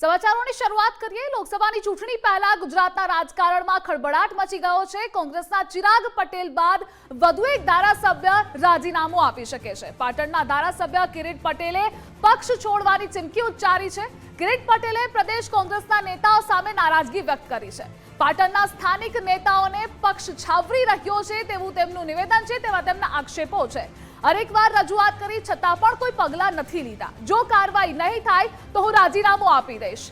સમાચારોની શરૂઆત કરીએ. લોકસભાની ચૂંટણી પહેલા ગુજરાતના રાજકારણમાં ખળબળાટ મચી ગયો છે. કોંગ્રેસના ચિરાગ પટેલ બાદ વધુ એક ધારાસભ્ય રાજીનામું આપી શકે છે. પાટણના ધારાસભ્ય કિરીટ પટેલે પક્ષ છોડવાની ચીમકી ઉચ્ચારી છે. કિરીટ પટેલે પ્રદેશ કોંગ્રેસના નેતાઓ સામે નારાજગી વ્યક્ત કરી છે. પાટણના સ્થાનિક નેતાઓને પક્ષ છાવરી રહ્યો છે. તેવું તેમનું નિવેદન છે. તેવા તેમના આક્ષેપો છે. અનેકવાર રજૂઆત કરી, છતાં પણ કોઈ પગલાં નથી લીધા. જો કાર્યવાહી નહીં થાય, તો હું રાજીનામું આપી દઈશ.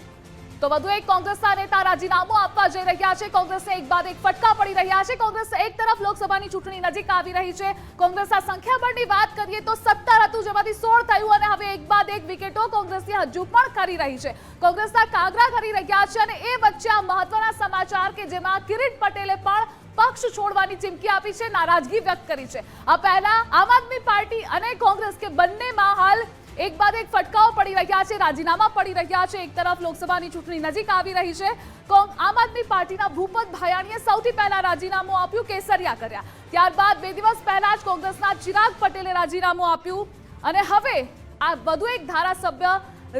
તો વધુ એક કોંગ્રેસના નેતા રાજીનામું આપવા જઈ રહ્યા છે. કોંગ્રેસને એક બાદ એક ફટકા પડી રહ્યા છે. કોંગ્રેસ એક તરફ લોકસભાની ચૂંટણી નજીક આવી રહી છે. કોંગ્રેસના સંખ્યાબળની વાત કરીએ તો સત્તર હતું, જેમાંથી સોળ થયું અને હવે એક બાદ એક વિકેટો કોંગ્રેસની હજુ પણ કરી રહી છે. કોંગ્રેસના કાગરા કરી રહ્યા છે અને એ વચ્ચે આ મહત્વના સમાચાર કે જેમાં કિરીટ પટેલે પણ પક્ષ છોડવાની ચીમકી આપી છે, નારાજગી વ્યક્ત કરી છે. આ પહેલા આમ આદમી પાર્ટી અને કોંગ્રેસ કે બંનેમાં હાલ એક બાદ એક ફટકાઓ પડી રહ્યા છે, રાજીનામા પડી રહ્યા છે. એક તરફ લોકસભાની ચૂંટણી નજીક આવી રહી છે. આમ આદમી પાર્ટીના ભૂપત ભાયાણીએ સૌથી પહેલા રાજીનામું આપ્યું કેસરિયા કર્યા. ત્યારબાદ બે દિવસ પહેલા જ કોંગ્રેસના ચિરાગ પટેલે રાજીનામું આપ્યું. અને હવે આ વધુ એક ધારાસભ્ય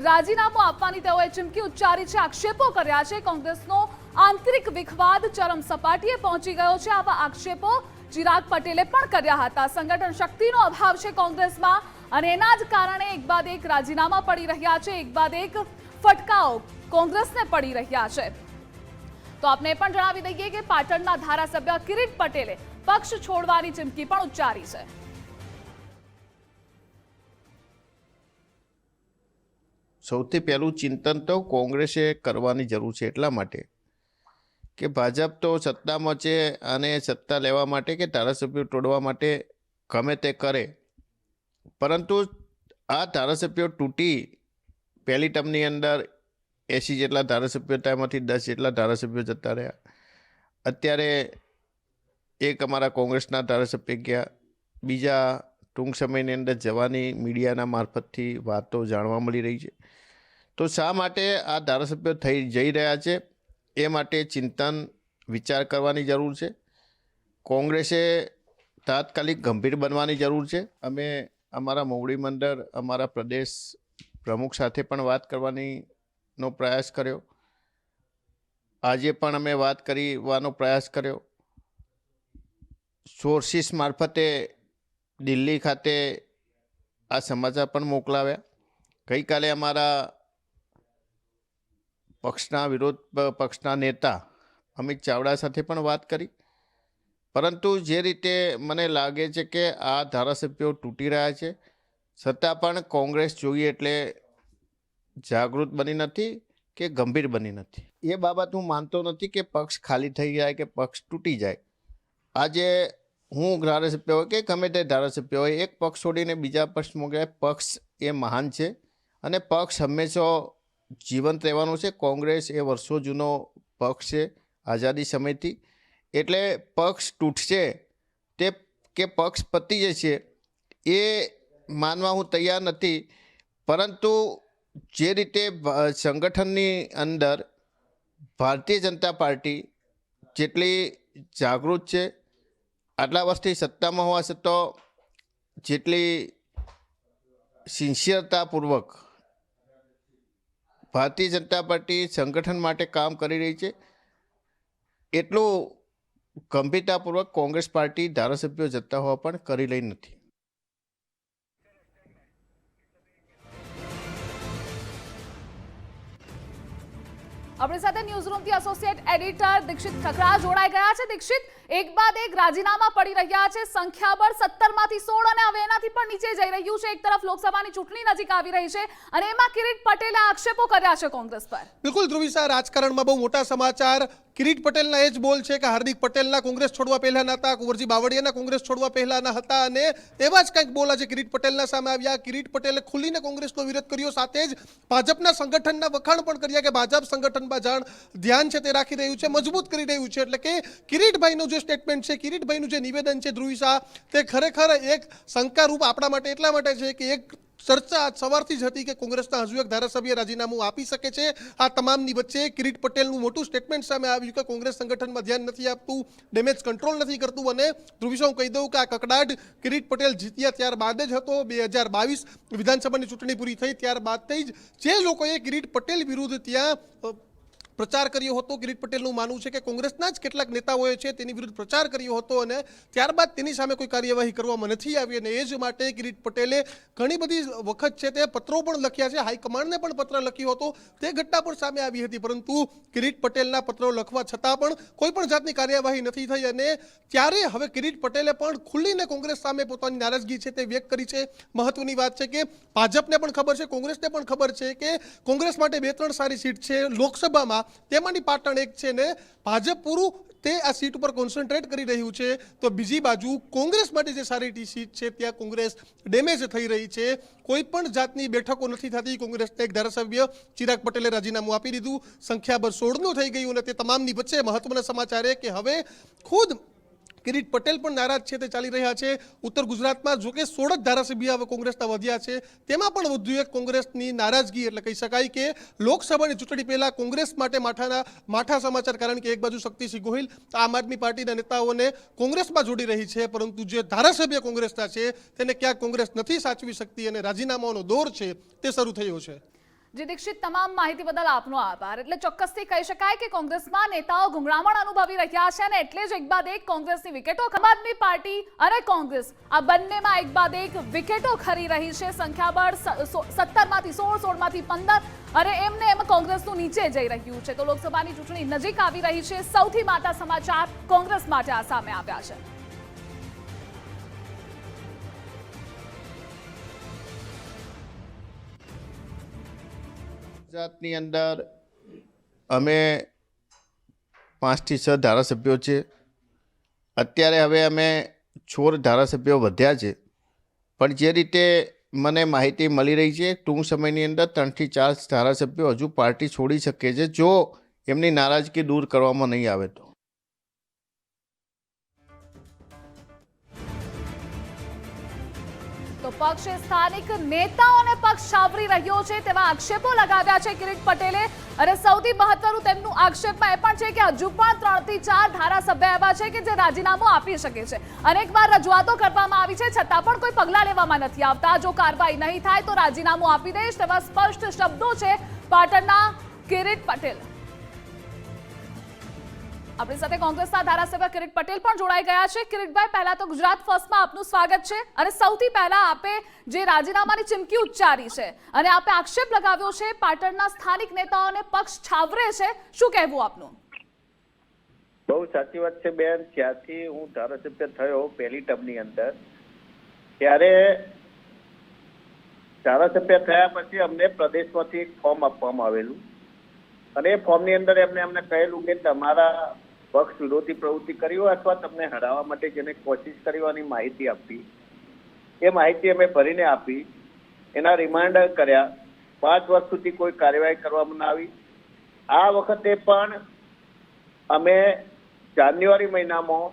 રાજીનામું આપવાની તેઓએ ચીમકી ઉચ્ચારી છે, આક્ષેપો કર્યા છે કોંગ્રેસનો આંતરિક વિખવાદ ચરમ સપાટીએ પહોંચી ગયો છે આવા આક્ષેપો ચિરાગ પટેલે પણ કર્યા હતા. સંગઠન શક્તિનો અભાવ છે કોંગ્રેસમાં અને એના જ કારણે એક બાદ એક રાજીનામા પડી રહ્યા છે. એક બાદ એક ફટકાઓ કોંગ્રેસને પડી રહ્યા છે. તો આપને પણ જણાવી દઈએ કે પાટણના ધારાસભ્ય કિરીટ પટેલે પક્ષ છોડવાની ચીમકી પણ ઉચ્ચારી છે. સૌથી પહેલું ચિંતન તો કોંગ્રેસે કરવાની જરૂર છે એટલા માટે. કે ભાજપ તો સત્તામાં છે અને સત્તા લેવા માટે કે ધારાસભ્યો તોડવા માટે ગમે તે કરે. પરંતુ આ ધારાસભ્યો તૂટી પહેલી ટર્મની અંદર એંસી જેટલા ધારાસભ્યો હતા, એમાંથી દસ જેટલા ધારાસભ્યો જતા રહ્યા. અત્યારે એક અમારા કોંગ્રેસના ધારાસભ્ય ગયા. બીજા ટૂંક સમયની અંદર જવાની મીડિયાના મારફતથી વાતો જાણવા મળી રહી છે. તો શા માટે આ ધારાસભ્યો થઈ જઈ રહ્યા છે? એ માટે ચિંતન વિચાર કરવાની જરૂર છે. કોંગ્રેસે તાત્કાલિક ગંભીર બનવાની જરૂર છે. અમે અમારા મોવડી મંડળ, અમારા પ્રદેશ પ્રમુખ સાથે પણ વાત કરવાની નો પ્રયાસ કર્યો. આજે પણ અમે વાત કરવાનો પ્રયાસ કર્યો. સોર્સિસ મારફતે દિલ્હી ખાતે આ સમાચાર પણ મોકલાવ્યા. ગઈકાલે અમારા પક્ષના વિરોધ પક્ષના નેતા અમિત ચાવડા સાથે પણ વાત કરી. પરંતુ જે રીતે મને લાગે છે કે આ ધારાસભ્યો તૂટી રહ્યા છે, છતાં પણ કોંગ્રેસ જોઈએ એટલે જાગૃત બની નથી કે ગંભીર બની નથી. એ બાબત હું માનતો નથી કે પક્ષ ખાલી થઈ જાય કે પક્ષ તૂટી જાય. આજે હું ધારાસભ્ય હોય કે ગમે તે ધારાસભ્ય હોય, એક પક્ષ છોડીને બીજા પક્ષ મોકલાય, પક્ષ એ મહાન છે. અને પક્ષ હંમેશા જીવંત રહેવાનો છે. કોંગ્રેસ એ વર્ષો જૂનો પક્ષ છે, આઝાદી સમયથી. એટલે પક્ષ તૂટશે તે કે પક્ષ પતી જશે એ માનવા હું તૈયાર નથી. પરંતુ જે રીતે સંગઠનની અંદર ભારતીય જનતા પાર્ટી જેટલી જાગૃત છે, આટલા વર્ષથી સત્તામાં હોવા છતાં જેટલી સિન્સિયરતાપૂર્વક ભારતીય જનતા પાર્ટી સંગઠન માટે કામ કરી રહી છે. એટલું ગંભીરતાપૂર્વક કોંગ્રેસ પાર્ટી ધારાસભ્યો જતા હોવા પણ કરી રહી નથી. આપણી સાથે ન્યૂઝ રૂમથી એસોસિએટ એડિટર દીક્ષિત ખકરા જોડાઈ ગયા છે. દીક્ષિત એક બાદ એક રાજીનામા પડી રહ્યા છે. સંખ્યાબળ સત્તરમાંથી સોળ અને હવે એનાથી પણ નીચે જઈ રહ્યું છે. એક તરફ લોકસભાની ચૂંટણી નજીક આવી રહી છે અને એમાં કિરીટ પટેલે આક્ષેપો કર્યા છે કોંગ્રેસ પર. બિલકુલ ધ્રુવિસા રાજકારણમાં બહુ મોટા સમાચાર. કિરીટ પટેલના એ જ બોલ છે કે હાર્દિક પટેલના કોંગ્રેસ છોડવા પહેલાના હતા, કુંવરજી બાવળિયાના કોંગ્રેસ છોડવા પહેલાના હતા અને એવા જ કંઈક બોલ આજે કિરીટ પટેલના સામે આવ્યા. કિરીટ પટેલે ખુલીને કોંગ્રેસનો વિરોધ કર્યો, સાથે જ ભાજપના સંગઠનના વખાણ પણ કર્યા કે ભાજપ સંગઠનમાં જાણ ધ્યાન છે તે રાખી રહ્યું છે, મજબૂત કરી રહ્યું છે. એટલે કે કિરીટભાઈનું જે સ્ટેટમેન્ટ છે, કિરીટભાઈનું જે નિવેદન છે ધ્રુવિસા તે ખરેખર એક શંકારૂપ આપણા માટે એટલા માટે છે કે એક ચર્ચા સવારથી જ હતી કે કોંગ્રેસના હજુ એક ધારાસભ્ય રાજીનામું આપી શકે છે. આ તમામની વચ્ચે કિરીટ પટેલનું મોટું સ્ટેટમેન્ટ સામે આવ્યું કે કોંગ્રેસ સંગઠનમાં ધ્યાન નથી આપતું ડેમેજ કંટ્રોલ નથી કરતું અને ધ્રુવિશા હું કહી દઉં કે આ કકડાટ કિરીટ પટેલ જીત્યા ત્યારબાદ જ હતો. બે હજાર બાવીસ વિધાનસભાની ચૂંટણી પૂરી થઈ ત્યારબાદથી જ જે લોકોએ કિરીટ પટેલ વિરુદ્ધ ત્યાં પ્રચાર કર્યો હતો. કિરીટ પટેલનું માનવું છે કે કોંગ્રેસના જ કેટલાક નેતાઓએ છે તેની વિરુદ્ધ પ્રચાર કર્યો હતો અને ત્યારબાદ તેની સામે કોઈ કાર્યવાહી કરવામાં નથી આવી અને એ જ માટે કિરીટ પટેલે ઘણી બધી વખત છે તે પત્રો પણ લખ્યા છે. હાઈકમાન્ડને પણ પત્ર લખ્યો હતો. તે ઘટના પણ સામે આવી હતી. પરંતુ કિરીટ પટેલના પત્રો લખવા છતાં પણ કોઈ પણ જાતની કાર્યવાહી નથી થઈ અને ત્યારે હવે કિરીટ પટેલે પણ ખુલ્લીને કોંગ્રેસ સામે પોતાની નારાજગી છે તે વ્યક્ત કરી છે. મહત્વની વાત છે કે ભાજપને પણ ખબર છે, કોંગ્રેસને પણ ખબર છે કે કોંગ્રેસ માટે બે ત્રણ સારી સીટ છે. લોકસભામાં તેમાંની પાટણ એક છે ને ભાજપ પૂરું તે આ સીટ ઉપર કોન્સન્ટ્રેટ કરી રહ્યું છે. તો બીજી બાજુ કોંગ્રેસ માટે જે સારી સીટ છે, ત્યાં કોંગ્રેસ ડેમેજ થઈ રહી છે. કોઈ પણ જાતની બેઠકો નથી થતી. કોંગ્રેસના એક ધારાસભ્ય ચિરાગ પટેલે રાજીનામું આપી દીધું. સંખ્યાબળ સોળનું થઈ ગયું અને તે તમામની વચ્ચે મહત્વના સમાચાર એ કે હવે ખુદ કિરીટ પટેલ પણ નારાજ છે, તે ચાલી રહ્યા છે. ઉત્તર ગુજરાતમાં જો કે સોળ જ ધારાસભ્ય હવે કોંગ્રેસના વધ્યા છે. તેમાં પણ વધુ એક કોંગ્રેસની નારાજગી, એટલે કહી શકાય કે લોકસભાની ચૂંટણી પહેલાં કોંગ્રેસ માટે માઠાના, માઠા સમાચાર, કારણ કે એક બાજુ શક્તિસિંહ ગોહિલ આમ આદમી પાર્ટીના નેતાઓને કોંગ્રેસમાં જોડી રહી છે, પરંતુ જે ધારાસભ્ય કોંગ્રેસના છે, તેને ક્યાંક કોંગ્રેસ નથી સાચવી શકતી અને રાજીનામાનો દોર છે, તે શરૂ થયો છે. જે દીક્ષિત તમામ માહિતી બદલ આપનો આભાર. એટલે ચોક્કસથી કહી શકાય કે કોંગ્રેસમાં નેતાઓ ગુંગળામણ અનુભવી રહ્યા છે અને એટલે જ એક બાદ એક કોંગ્રેસની વિકેટો આમ આદમી પાર્ટી અને કોંગ્રેસ આ બંનેમાં એક બાદ એક વિકેટો ખરી રહી છે. સંખ્યાબળ સત્તરમાંથી સોળ, સોળમાંથી પંદર અને એમને એમ કોંગ્રેસનું નીચે જઈ રહ્યું છે. તો લોકસભાની ચૂંટણી નજીક આવી રહી છે. સૌથી માતા સમાચાર કોંગ્રેસ માટે આ સામે આવ્યા છે. ગુજરાતની અંદર અમે પાંચથી છ ધારાસભ્યો છે અત્યારે હવે અમે છોડ ધારાસભ્યો વધ્યા છે. પણ જે રીતે મને માહિતી મળી રહી છે, ટૂંક સમયની અંદર ત્રણથી ચાર ધારાસભ્યો હજુ પાર્ટી છોડી શકે છે, જો એમની નારાજગી દૂર કરવામાં નહીં આવે તો. પક્ષે સ્થાનિક નેતાઓને પક્ષ સાવરી રહ્યો છે. તેવા આક્ષેપો લગાવ્યા છે કિરીટ પટેલે. અને સૌથી મહત્વનું તેમનું આક્ષેપમાં એ પણ છે કે હજુ પણ ત્રણથી ચાર ધારાસભ્ય એવા છે કે જે રાજીનામું આપી શકે છે. અનેકવાર રજૂઆતો કરવામાં આવી છે, છતાં પણ કોઈ પગલાં લેવામાં નથી આવતા. જો કાર્યવાહી નહીં થાય તો રાજીનામું આપી દઈશ, તેવા સ્પષ્ટ શબ્દો છે પાટણના કિરીટ પટેલ. આપણી સાથે કોંગ્રેસના ધારાસભ્ય કિરીટ પટેલ પણ જોડાઈ ગયા છે. કિરીટભાઈ, પહેલા તો ગુજરાત ફર્સ્ટમાં આપનું સ્વાગત છે અને સૌથી પહેલા આપે જે રાજીનામાની ચીમકી ઉચ્ચારી છે અને આપે આક્ષેપ લગાવ્યો છે પાટણના સ્થાનિક નેતાઓને પક્ષ છાવરે છે. શું કહેવું આપનું? બહુ સાચી વાત છે બેન. જ્યારથી હું ધારાસભ્ય થયો પહેલી ટર્મની અંદર, ત્યારે ધારાસભ્ય થયા પછી અમને પ્રદેશમાંથી એક ફોર્મ આપવામાં આવેલું. અને એ ફોર્મની અંદર એમને અમને કહેલું કે તમારા પક્ષ વિરોધી પ્રવૃત્તિ કરી હોય અથવા તમને હરાવવા માટે જેને કોશિશ કરી હોવાની માહિતી આપી. એ માહિતી અમે ભરીને આપી. એના રિમાન્ડર કર્યા. પાંચ વર્ષ સુધી કોઈ કાર્યવાહી કરવામાં ના આવી. આ વખતે પણ અમે જાન્યુઆરી મહિનામાં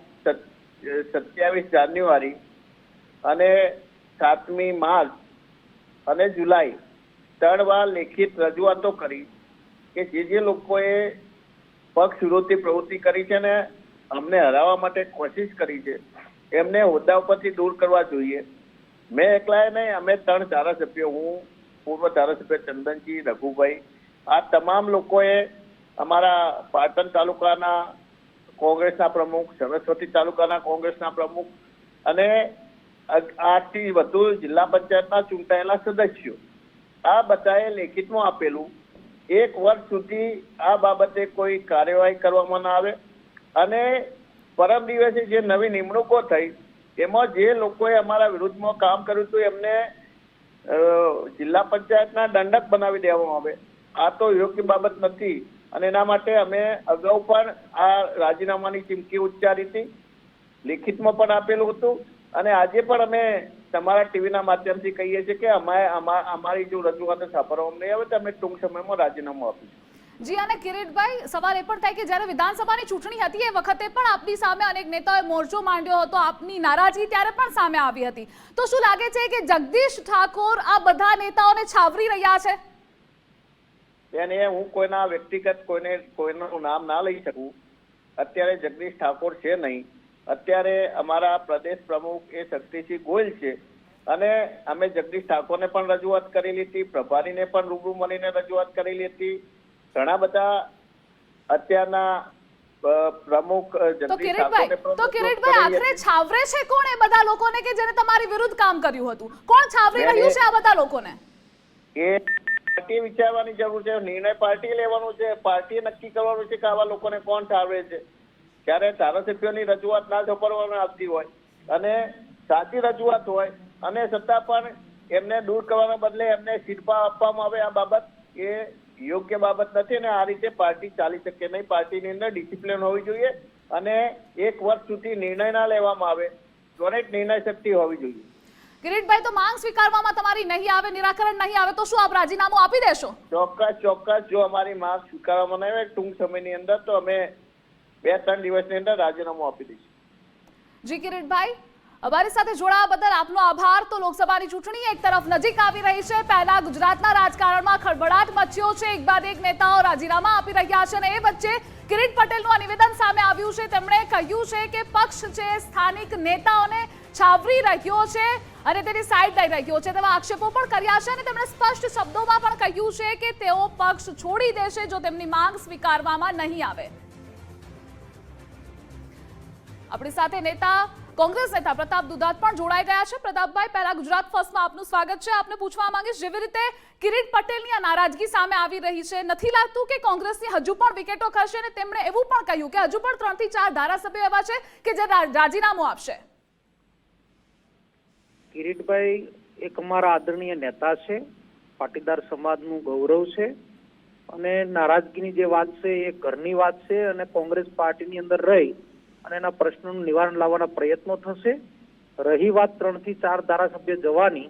સત્યાવીસ જાન્યુઆરી અને સાતમી માર્ચ અને જુલાઈ ત્રણ વાર લેખિત રજૂઆતો કરી કે જે જે લોકોએ પક્ષ વિરોધી પ્રવૃત્તિ કરી છે ને અમને હરાવવા માટે કોશિશ કરી છે. એમને હોદ્દા ઉપરથી દૂર કરવા જોઈએ. મેં એકલાએ નહીં, અમે ત્રણ ધારાસભ્યો, હું, પૂર્વ ધારાસભ્ય ચંદનજી, રઘુભાઈ, આ તમામ લોકોએ અમારા પાટણ તાલુકાના કોંગ્રેસના પ્રમુખ, સરસ્વતી તાલુકાના કોંગ્રેસના પ્રમુખ અને આઠથી વધુ જિલ્લા પંચાયતના ચૂંટાયેલા સદસ્યો. આ બધાએ લેખિતમાં આપેલું એક વર્ષ સુધી આ બાબતે કોઈ કાર્યવાહી કરવામાં ના આવે. અને પરમ દિવસે જે નવી નિમણૂકો થઈ, એમાં જે લોકોએ અમારા વિરુદ્ધમાં કામ કર્યું હતું, એમને જિલ્લા પંચાયતના દંડક બનાવી દેવામાં આવે. આ તો યોગ્ય બાબત નથી. અને એના માટે અમે અગાઉ પણ આ રાજીનામાની ચીમકી ઉચ્ચારી હતી. લિખિતમાં પણ આપેલું હતું. અને આજે પણ અમે તમારા ટીવીના માધ્યમથી કહીએ છીએ કે અમારે અમા- અમારી જો રજૂઆતો સાંભળવામાં નહીં આવે તો અમે ટૂંક સમયમાં રાજીનામું આપીશું. જી અને કિરીટભાઈ સવાલ એ પણ થાય કે જ્યારે વિધાનસભાની ચૂંટણી હતી એ વખતે પણ આપની સામે અનેક નેતાઓએ મોરચો માંડ્યો હતો આપની નારાજગી ત્યારે પણ સામે આવી હતી. તો શું લાગે છે કે જગદીશ ઠાકોર આ બધા નેતાઓને છાવરી રહ્યા છે? બેન એ હું કોઈના વ્યક્તિગત કોઈને કોઈનું નામ ના લઈ શકું. અત્યારે જગદીશ ઠાકોર છે નહીં. અત્યારે અમારા પ્રદેશ પ્રમુખ એ શક્તિસિંહ ગોયલ છે. અને અમે જગદીશ ઠાકોરને પણ રજૂઆત કરેલી હતી પ્રભારીને પણ રૂબરૂ મળીને રજૂઆત કરેલી હતી. ઘણા બધા અત્યારના પ્રમુખ તો કિરીટભાઈ આખરે છાવરે છે કોણ એ બધા લોકોને કે જેને તમારી વિરુદ્ધ કામ કર્યું હતું? કોણ છાવરી રહ્યું છે આ બધા લોકોને? એ પાર્ટી વિચારવાની જરૂર છે નિર્ણય પાર્ટી લેવાનો છે પાર્ટી નક્કી કરવાનું છે કે આવા લોકોને કોણ છાવરે છે. ત્યારે ધારાસભ્યોની રજૂઆત ના સાંભળવામાં આવતી હોય અને સાચી રજૂઆત હોય અને છતાં પણ એમને દૂર કરવાના બદલે એમને શિરપા આપવામાં આવે આ બાબત એ યોગ્ય બાબત નથી અને આ રીતે પાર્ટી ચાલી શકે નહીં. પાર્ટીની અંદર ડિસિપ્લિન હોવી જોઈએ અને એક વર્ષ સુધી નિર્ણય ના લેવામાં આવે ત્વરિત નિર્ણય શક્તિ હોવી જોઈએ. કિરીટભાઈ તો માંગ સ્વીકારવામાં તમારી નહીં આવે નિરાકરણ નહીં આવે તો શું આપ રાજીનામું આપી દેશો? ચોક્કસ ચોક્કસ. જો અમારી માંગ સ્વીકારવામાં નહીં આવે ટૂંક સમયની અંદર તો અમે બે ત્રણ દિવસની અંદર રાજીનામું આપી દઈશ. જી, કિરીટભાઈ, અમારી સાથે જોડાવા બદલ આપનો આભાર. તો લોકસભાની ચૂંટણી એક તરફ નજીક આવી રહી છે. પહેલા ગુજરાતના રાજકારણમાં ખળભળાટ મચ્યો છે. એક બાદ એક નેતાઓ રાજીનામા આપી રહ્યા છે અને એ વચ્ચે કિરીટ પટેલનું આ નિવેદન સામે આવ્યું છે. તેમણે કહ્યું છે કે પક્ષ છે, સ્થાનિક નેતાઓને છાવરી રહ્યો છે અને તેની સાઈડ લઈ રહ્યો છે. તેવા આક્ષેપો પણ કર્યા છે અને તેમણે સ્પષ્ટ શબ્દોમાં પણ કહ્યું છે કે તેઓ પક્ષ છોડી દેશે જો તેમની માંગ સ્વીકારવામાં નહીં આવે. આપણી સાથે નેતા, કોંગ્રેસ નેતા પ્રતાપ દુધાત પણ જોડાઈ ગયા છે. પ્રતાપભાઈ, પહેલા ગુજરાત ફર્સ્ટમાં આપનું સ્વાગત છે. આપને પૂછવા માંગીશ, જેવી રીતે કિરીટ પટેલની આ નારાજગી સામે આવી રહી છે, નથી લાગતું કે કોંગ્રેસની હજુ પણ વિકેટો ખસશે અને તેમણે એવું પણ કહ્યું કે હજુ પણ ત્રણથી ચાર ધારાસભ્યો એવા છે કે જે રાજીનામું આપશે. કિરીટભાઈ એક અમારા આદરણીય નેતા છે, પાટીદાર સમાજનું ગૌરવ છે અને નારાજગીની જે વાત છે એ ઘરની વાત છે અને કોંગ્રેસ પાર્ટીની અંદર રહી અને એના પ્રશ્નોનું નિવારણ લાવવાના પ્રયત્નો થશે. રહી વાત ત્રણથી ચાર ધારાસભ્ય જવાની,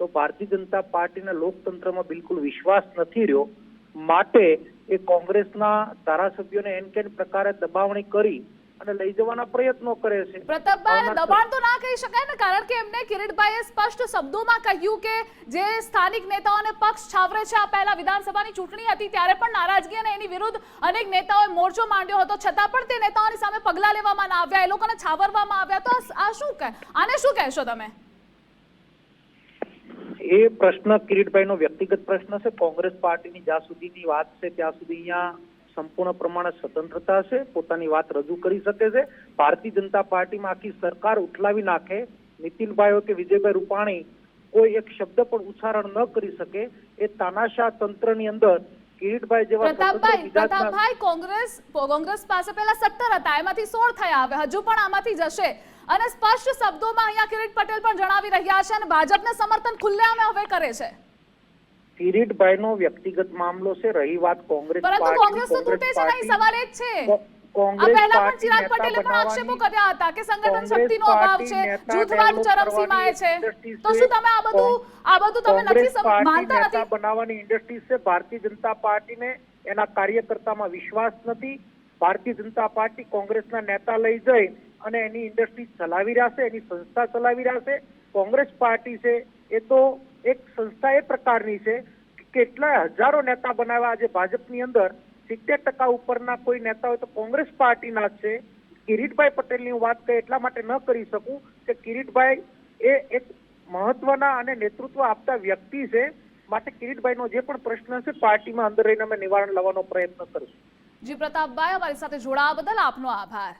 તો ભારતીય જનતા પાર્ટીના લોકતંત્રમાં બિલકુલ વિશ્વાસ નથી રહ્યો. માટે એ કોંગ્રેસના ધારાસભ્યોને એન કેન પ્રકારે દબાવણી કરી અને લઈ જવાના પ્રયત્નો કરે છે. પ્રતાપભાઈ દબાણ તો ના કહી શકાય ને કારણ કે એમને કિરીટભાઈએ સ્પષ્ટ શબ્દોમાં કહ્યું કે જે સ્થાનિક નેતાઓને પક્ષ છાવરે છે આ પહેલા વિધાનસભાની ચૂંટણી હતી ત્યારે પણ નારાજગી અને એની વિરુદ્ધ અનેક નેતાઓએ મોરચો માંડ્યો હતો. છતાં પણ તે નેતાઓની સામે પગલાં લેવામાં ના આવ્યા એ લોકોને છાવરવામાં આવ્યા. તો આ- શું કહે? આને શું કહેશો તમે? એ પ્રશ્ન કિરીટભાઈનો વ્યક્તિગત પ્રશ્ન છે. કોંગ્રેસ પાર્ટીની જ્યાં સુધીની વાત છે ત્યાં સુધી અહીંયા સંપૂર્ણ પ્રમાણે સ્વતંત્રતા છે પોતાની વાત રજૂ કરી શકે છે. ભારતીય જનતા પાર્ટીમાં આખી સરકાર ઉઠલાવી નાખે. નીતિનભાઈઓ કે વિજયભાઈ રૂપાણી કોઈ એક શબ્દ પણ ઉચ્ચારણ ન કરી શકે. એ તાનાશાહ તંત્રની અંદર કિરીટભાઈ જેવા પ્રતાપભાઈ પ્રતાપભાઈ કોંગ્રેસ કોંગ્રેસ પાસે પહેલા સત્તર હતા. એમાંથી સોળ થયા હવે હજુ પણ આમાંથી જશે. અને સ્પષ્ટ શબ્દોમાં અહીંયા કિરીટ પટેલ પણ જણાવી રહ્યા છે અને ભાજપને સમર્થન ખુલ્લેઆમે હવે કરે છે. કિરીટભાઈનો વ્યક્તિગત મામલો છે રહી વાત કોંગ્રેસ પરંતુ કોંગ્રેસ તો તૂટે છે નહીં સવાલ એ જ છે. કોંગ્રેસ પણ પાર્ટી ચિરાગ નેતા પટેલે પણ આક્ષેપો બનાવવાની- કર્યા હતા કે સંગઠન શક્તિનો અભાવ છે જૂથવાદ ચરમસીમાએ છે. તો શું તમે આ બધું આ બધું તમે નથી કોંગ્રેસ સમ- પાર્ટી માનતા નથી? બનાવવાની ઇન્ડસ્ટ્રીઝ છે. ભારતીય જનતા પાર્ટીને એના કાર્યકર્તામાં વિશ્વાસ નથી. ભારતીય જનતા પાર્ટી કોંગ્રેસના નેતા લઈ જઈ અને એની ઇન્ડસ્ટ્રી ચલાવી રહ્યા છે એની સંસ્થા ચલાવી રહ્યા છે. કોંગ્રેસ પાર્ટી છે એ તો એક સંસ્થા એ પ્રકારની છે કે કેટલા હજારો નેતા બનાવ્યા આજે ભાજપની અંદર. સિત્તેર ટકા ઉપરના કોઈ નેતા હોય તો કોંગ્રેસ પાર્ટીના જ છે. કિરીટભાઈ પટેલની હું વાત કરી એટલા માટે ન કરી શકું કે કિરીટભાઈ એ એક મહત્વના અને નેતૃત્વ આપતા વ્યક્તિ છે. માટે કિરીટભાઈનો જે પણ પ્રશ્ન છે પાર્ટીમાં અંદર રહીને અમે નિવારણ લાવવાનો પ્રયત્ન કરીશું જી પ્રતાપભાઈ, અમારી સાથે જોડાવા બદલ આપનો આભાર.